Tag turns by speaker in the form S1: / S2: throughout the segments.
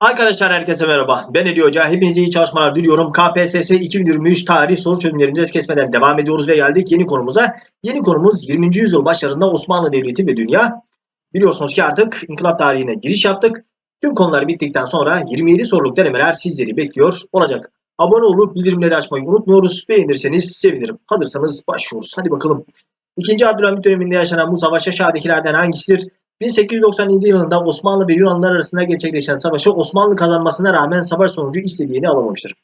S1: Arkadaşlar herkese merhaba. Ben Ali Hoca. Hepinize iyi çalışmalar diliyorum. KPSS 2023 tarih soru çözümlerimize es kesmeden devam ediyoruz ve geldik yeni konumuza. Yeni konumuz 20. yüzyıl başlarında Osmanlı Devleti ve Dünya. Biliyorsunuz ki artık inkılap tarihine giriş yaptık. Tüm konular bittikten sonra 27 soruluk denemeler sizleri bekliyor olacak. Abone olup bildirimleri açmayı unutmuyoruz. Beğenirseniz sevinirim. Hazırsanız başlıyoruz. Hadi bakalım. İkinci Abdülhamit döneminde yaşanan bu savaş aşağıdakilerden hangisidir? 1897 yılında Osmanlı ve Yunanlılar arasında gerçekleşen savaşı Osmanlı kazanmasına rağmen savaş sonucu istediğini alamamıştır.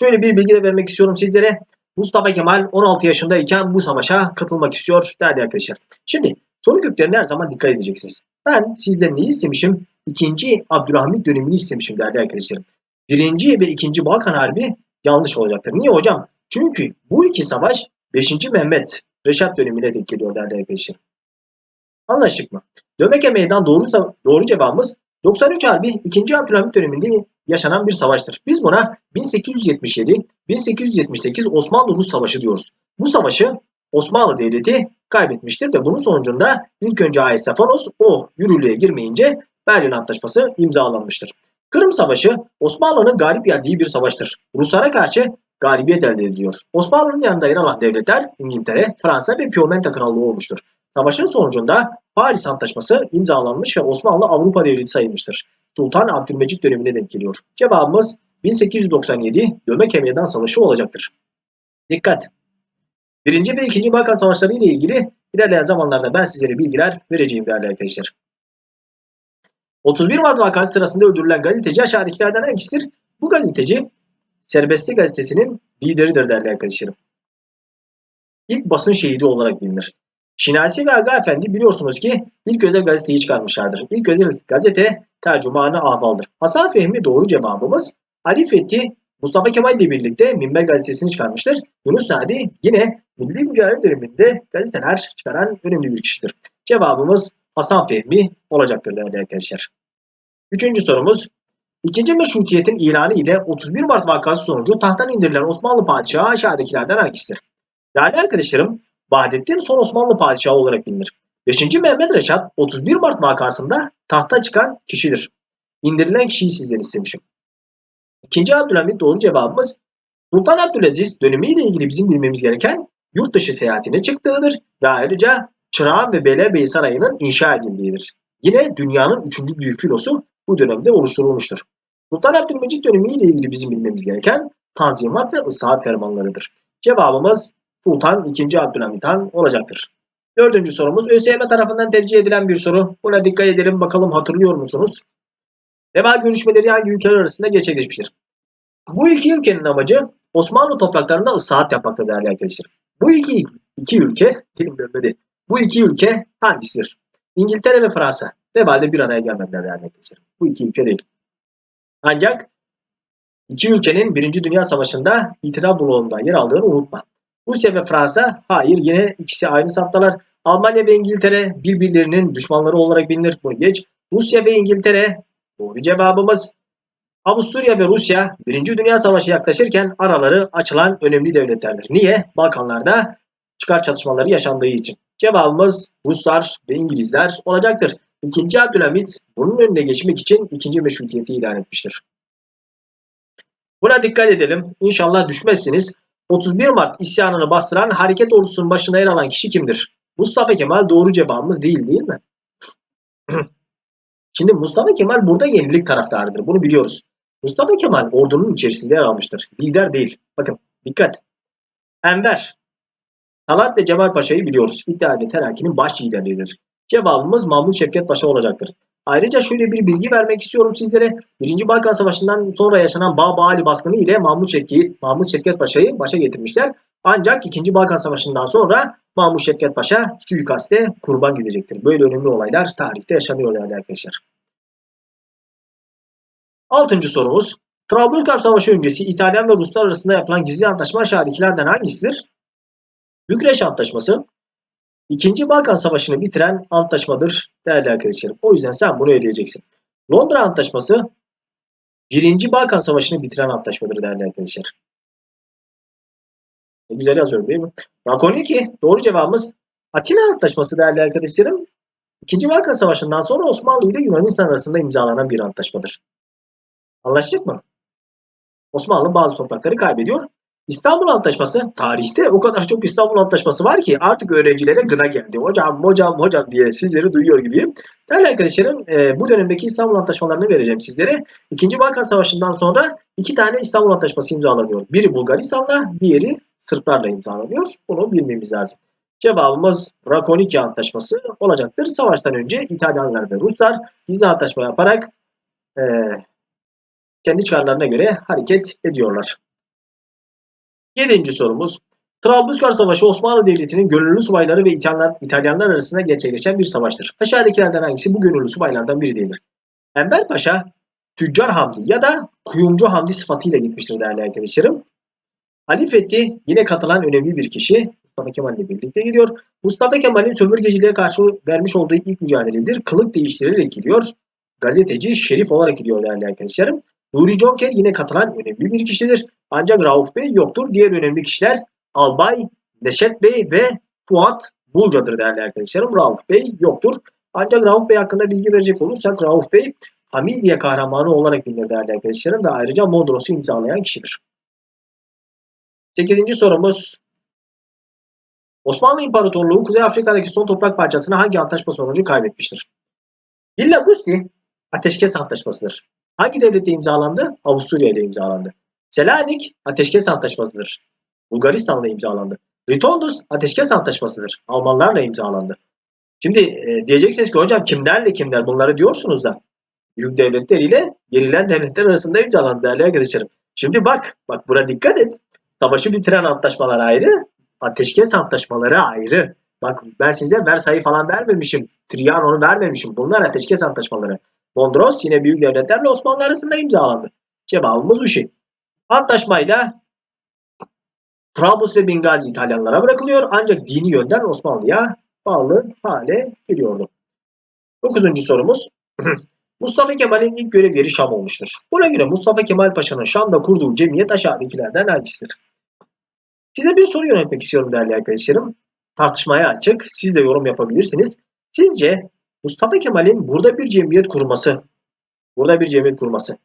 S1: Şöyle bir bilgi de vermek istiyorum sizlere. Mustafa Kemal 16 yaşındayken bu savaşa katılmak istiyor değerli arkadaşlar. Şimdi soru köklerine her zaman dikkat edeceksiniz. Ben sizden neyi istemişim? İkinci Abdülhamit dönemini istemişim değerli arkadaşlarım. Birinci ve ikinci Balkan Harbi yanlış olacaktır. Niye hocam? Çünkü bu iki savaş 5. Mehmet Reşat dönemine denk geliyor değerli arkadaşlar. Anlaştık mı? Dömeke Meydan doğru, doğru cevabımız 93 Harbi 2. Abdülhamit döneminde yaşanan bir savaştır. Biz buna 1877-1878 Osmanlı-Rus Savaşı diyoruz. Bu savaşı Osmanlı Devleti kaybetmiştir ve bunun sonucunda ilk önce Ayas Stefanos o yürürlüğe girmeyince Berlin Antlaşması imzalanmıştır. Kırım Savaşı Osmanlı'nın galip geldiği bir savaştır. Ruslara karşı galibiyet elde ediliyor. Osmanlı'nın yanında yer alan devletler İngiltere, Fransa ve Piemonte Krallığı olmuştur. Savaşın sonucunda Paris Antlaşması imzalanmış ve Osmanlı Avrupa Devleti sayılmıştır. Sultan Abdülmecit dönemine denk geliyor. Cevabımız 1897 Dömeke Meydan Savaşı olacaktır. Dikkat! Birinci ve ikinci Balkan Savaşları ile ilgili ilerleyen zamanlarda ben sizlere bilgiler vereceğim değerli arkadaşlar. 31 Mart vakası sırasında öldürülen gazeteci aşağıdakilerden hangisidir? Bu gazeteci Serbestli gazetesinin lideridir değerli arkadaşlarım. İlk basın şehidi olarak bilinir. Şinasi ve Aga Efendi biliyorsunuz ki ilk özel gazeteyi çıkarmışlardır. İlk özel gazete tercümanı ahvaldır. Hasan Fehmi doğru cevabımız. Ali Fethi Mustafa Kemal ile birlikte Minber gazetesini çıkarmıştır. Yunus Nadi yine Milli Mücadele döneminde gazeteler çıkaran önemli bir kişidir. Cevabımız Hasan Fehmi olacaktır değerli arkadaşlar. Üçüncü sorumuz. İkinci meşrutiyetin ilanı ile 31 Mart vakası sonucu tahttan indirilen Osmanlı padişahı aşağıdakilerden hangisidir? Değerli arkadaşlarım, Vahdettin son Osmanlı padişahı olarak bilinir. 5. Mehmet Reşat 31 Mart vakasında tahta çıkan kişidir. İndirilen kişiyi sizden istemişim. İkinci Abdülhamit doğru cevabımız Sultan Abdülaziz dönemiyle ilgili bizim bilmemiz gereken yurt dışı seyahatine çıktığıdır ve ayrıca Çırağan ve Beylerbeyi Sarayı'nın inşa edildiğidir. Yine dünyanın üçüncü büyük filosu bu dönemde oluşturulmuştur. Sultan Abdülmecit dönemiyle ilgili bizim bilmemiz gereken Tanzimat ve Isahat fermanlarıdır. Cevabımız Sultan II. Abdülhamit Han olacaktır. Dördüncü sorumuz ÖSYM tarafından tercih edilen bir soru. Buna dikkat edelim bakalım hatırlıyor musunuz? Deva görüşmeleri hangi ülkeler arasında gerçekleşmiştir? Bu iki ülkenin amacı Osmanlı topraklarında ıslahat yapmaktır değerli arkadaşlar. Bu iki, iki ülke, dilim dönmedi. Bu iki ülke hangisidir? İngiltere ve Fransa. Devalde bir araya gelmediler değerli arkadaşlar. Bu iki ülke değil. Ancak iki ülkenin Birinci Dünya Savaşı'nda itiraf bloğunda yer aldığını unutma. Rusya ve Fransa hayır yine ikisi aynı saftalar. Almanya ve İngiltere birbirlerinin düşmanları olarak bilinir. Bunu geç. Rusya ve İngiltere doğru cevabımız. Avusturya ve Rusya Birinci Dünya Savaşı yaklaşırken araları açılan önemli devletlerdir. Niye? Balkanlarda çıkar çatışmaları yaşandığı için. Cevabımız Ruslar ve İngilizler olacaktır. İkinci Abdülhamit bunun önüne geçmek için ikinci meşrutiyeti ilan etmiştir. Buna dikkat edelim. İnşallah düşmezsiniz. 31 Mart isyanını bastıran hareket ordusunun başına yer alan kişi kimdir? Mustafa Kemal doğru cevabımız değil değil mi? Şimdi Mustafa Kemal burada yenilik taraftarıdır. Bunu biliyoruz. Mustafa Kemal ordunun içerisinde yer almıştır. Lider değil. Bakın dikkat. Enver, Talat ve Cemal Paşa'yı biliyoruz. İttihat ve Terakki'nin baş liderleridir. Cevabımız Mahmut Şevket Paşa olacaktır. Ayrıca şöyle bir bilgi vermek istiyorum sizlere. Birinci Balkan Savaşı'ndan sonra yaşanan Baba Ali baskını ile Mahmut Şevket, Mahmut Şevket Paşa'yı başa getirmişler. Ancak 2. Balkan Savaşı'ndan sonra Mahmut Şevket Paşa suikaste kurban gidecektir. Böyle önemli olaylar tarihte yaşanıyor yani arkadaşlar. Altıncı sorumuz. Trablusgarp Savaşı öncesi İtalyan ve Ruslar arasında yapılan gizli antlaşma aşağıdakilerden hangisidir? Bükreş Antlaşması, İkinci Balkan Savaşı'nı bitiren antlaşmadır değerli arkadaşlarım. O yüzden sen bunu ödeyeceksin. Londra Antlaşması Birinci Balkan Savaşı'nı bitiren antlaşmadır değerli arkadaşlar. Ne güzel yazıyorum değil mi? Rakoniki doğru cevabımız Atina Antlaşması değerli arkadaşlarım. İkinci Balkan Savaşı'ndan sonra Osmanlı ile Yunanistan arasında imzalanan bir antlaşmadır. Anlaştık mı? Osmanlı bazı toprakları kaybediyor. İstanbul Antlaşması tarihte o kadar çok İstanbul Antlaşması var ki artık öğrencilere gına geldi. Hocam hocam hocam diye sizleri duyuyor gibiyim. Değerli arkadaşlarım e, bu dönemdeki İstanbul Antlaşmalarını vereceğim sizlere. İkinci Balkan Savaşı'ndan sonra iki tane İstanbul Antlaşması imzalanıyor. Biri Bulgaristan'la diğeri Sırplarla imzalanıyor. Bunu bilmemiz lazım. Cevabımız Rakoniki Antlaşması olacaktır. Savaştan önce İtalyanlar ve Ruslar gizli antlaşma yaparak e, kendi çıkarlarına göre hareket ediyorlar. Yedinci sorumuz. Trablusgar Savaşı Osmanlı Devleti'nin gönüllü subayları ve İtalyanlar, İtalyanlar arasında gerçekleşen bir savaştır. Aşağıdakilerden hangisi bu gönüllü subaylardan biri değildir? Enver Paşa, Tüccar Hamdi ya da Kuyumcu Hamdi sıfatıyla gitmiştir değerli arkadaşlarım. Ali Fethi yine katılan önemli bir kişi. Mustafa Kemal ile birlikte gidiyor. Mustafa Kemal'in sömürgeciliğe karşı vermiş olduğu ilk mücadeledir. Kılık değiştirerek gidiyor. Gazeteci Şerif olarak gidiyor değerli arkadaşlarım. Nuri Jonker yine katılan önemli bir kişidir. Ancak Rauf Bey yoktur. Diğer önemli kişiler Albay, Neşet Bey ve Fuat Bulca'dır değerli arkadaşlarım. Rauf Bey yoktur. Ancak Rauf Bey hakkında bilgi verecek olursak Rauf Bey Hamidiye kahramanı olarak bilinir değerli arkadaşlarım ve ayrıca Mondros'u imzalayan kişidir. 8. sorumuz Osmanlı İmparatorluğu Kuzey Afrika'daki son toprak parçasını hangi antlaşma sonucu kaybetmiştir? Villa Gusti Ateşkes Antlaşması'dır. Hangi devlette imzalandı? Avusturya ile imzalandı. Selanik Ateşkes Antlaşması'dır. Bulgaristan'la imzalandı. Ritoldus Ateşkes Antlaşması'dır. Almanlarla imzalandı. Şimdi e, diyeceksiniz ki hocam kimlerle kimler bunları diyorsunuz da büyük devletler ile gerilen devletler arasında imzalandı değerli arkadaşlarım. Şimdi bak, bak buna dikkat et. Savaşı bitiren antlaşmalar ayrı, ateşkes antlaşmaları ayrı. Bak ben size Versay'ı falan vermemişim. Trianon'u vermemişim. Bunlar ateşkes antlaşmaları. Mondros yine büyük devletlerle Osmanlı arasında imzalandı. Cevabımız Uşi. Antlaşmayla Trablus ve Bingazi İtalyanlara bırakılıyor ancak dini yönden Osmanlı'ya bağlı hale geliyordu. Dokuzuncu sorumuz. Mustafa Kemal'in ilk görev yeri Şam olmuştur. Buna göre Mustafa Kemal Paşa'nın Şam'da kurduğu cemiyet aşağıdakilerden hangisidir? Size bir soru yöneltmek istiyorum değerli arkadaşlarım. Tartışmaya açık. Siz de yorum yapabilirsiniz. Sizce Mustafa Kemal'in burada bir cemiyet kurması, burada bir cemiyet kurması,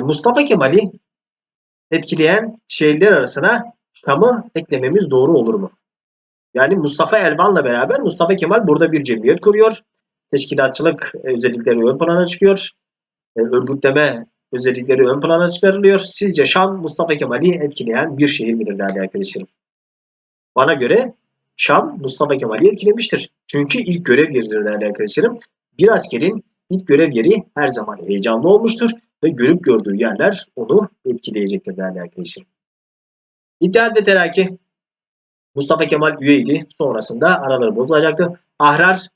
S1: Mustafa Kemal'i etkileyen şehirler arasına Şam'ı eklememiz doğru olur mu? Yani Mustafa Elvan'la beraber Mustafa Kemal burada bir cemiyet kuruyor. Teşkilatçılık özellikleri ön plana çıkıyor. E, örgütleme özellikleri ön plana çıkarılıyor. Sizce Şam Mustafa Kemal'i etkileyen bir şehir midir değerli arkadaşlarım? Bana göre Şam Mustafa Kemal'i etkilemiştir. Çünkü ilk görev yeridir değerli arkadaşlarım. Bir askerin ilk görev yeri her zaman heyecanlı olmuştur ve görüp gördüğü yerler onu etkileyecektir değerli arkadaşlarım. İttihat ve Terakki Mustafa Kemal üyeydi. Sonrasında araları bozulacaktı. Ahrar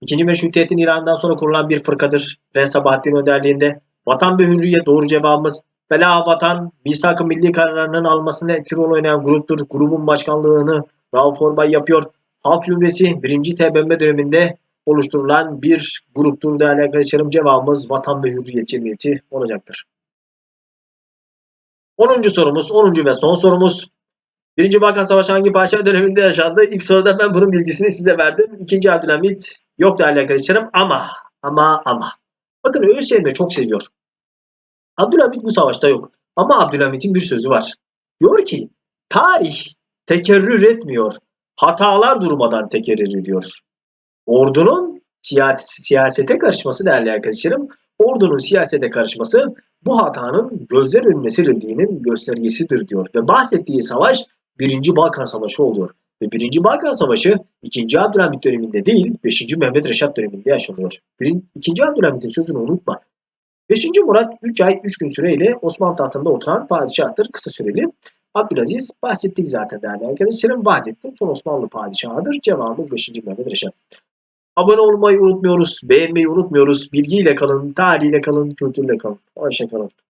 S1: İkinci Meşrutiyet'in İran'dan sonra kurulan bir fırkadır. Prens Sabahattin önderliğinde. Vatan ve Hürriyet doğru cevabımız. Fela Vatan, misak-ı milli kararlarının almasında etkili rol oynayan gruptur. Grubun başkanlığını Rauf Orbay yapıyor. Halk Cumhuriyeti 1. TBMM döneminde oluşturulan bir gruptur değerli arkadaşlarım. Cevabımız Vatan ve Hürriyet Cemiyeti olacaktır. 10. sorumuz, 10. ve son sorumuz. Birinci Balkan Savaşı hangi padişah döneminde yaşandı? İlk soruda ben bunun bilgisini size verdim. İkinci Abdülhamit yok değerli arkadaşlarım ama ama ama. Bakın ÖSYM çok seviyor. Abdülhamit bu savaşta yok. Ama Abdülhamit'in bir sözü var. Diyor ki tarih tekerrür etmiyor. Hatalar durmadan tekerrür ediyor. Ordunun siyasete karışması değerli arkadaşlarım. Ordunun siyasete karışması bu hatanın gözler önüne serildiğinin göstergesidir diyor. Ve bahsettiği savaş 1. Balkan Savaşı oluyor. Ve 1. Balkan Savaşı 2. Abdülhamit döneminde değil 5. Mehmet Reşat döneminde yaşanıyor. 2. Abdülhamit'in sözünü unutma. 5. Murat 3 ay 3 gün süreyle Osmanlı tahtında oturan padişahtır kısa süreli. Abdülaziz bahsettik zaten değerli arkadaşlarım. Vahdettin son Osmanlı padişahıdır. Cevabımız 5. Mehmet Reşat. Abone olmayı unutmuyoruz. Beğenmeyi unutmuyoruz. Bilgiyle kalın, tarihiyle kalın, kültürle kalın. Hoşçakalın.